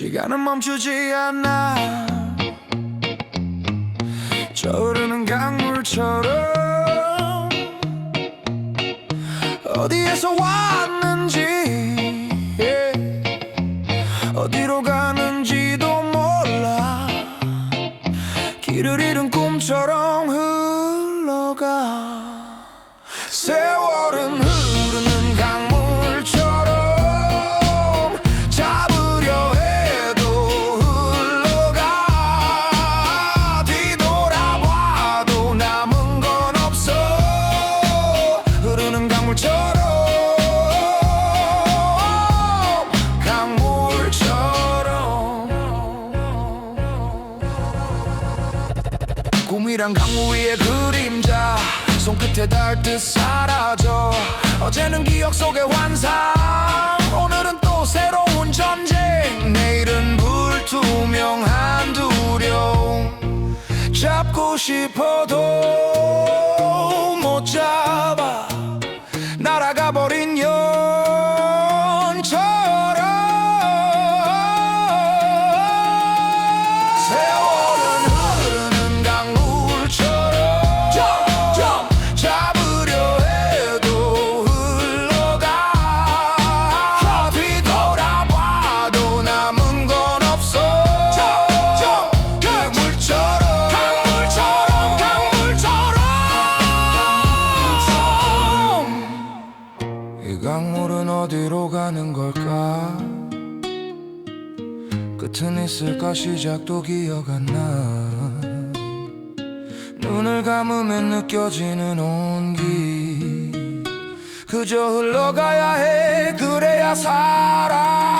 시간은 멈추지 않아 저 흐르는 강물처럼 어디에서 왔는지. 어디로 가는지도 몰라 길을 잃은 꿈처럼 흘러가 세월은 흐르 꿈이란 강물 위의 그림자. 손끝에 닿을 듯 사라져. 어제는 기억 속의 환상. 오늘은 또 새로운 전쟁. 내일은 불투명한 두려움 잡고 싶어도 이 강물은 어디로 가는 걸까? 끝은 있을까? 시작도 기억 안 나. 눈을 감으면 느껴지는 온기. 그저 흘러가야 해. 그래야 살아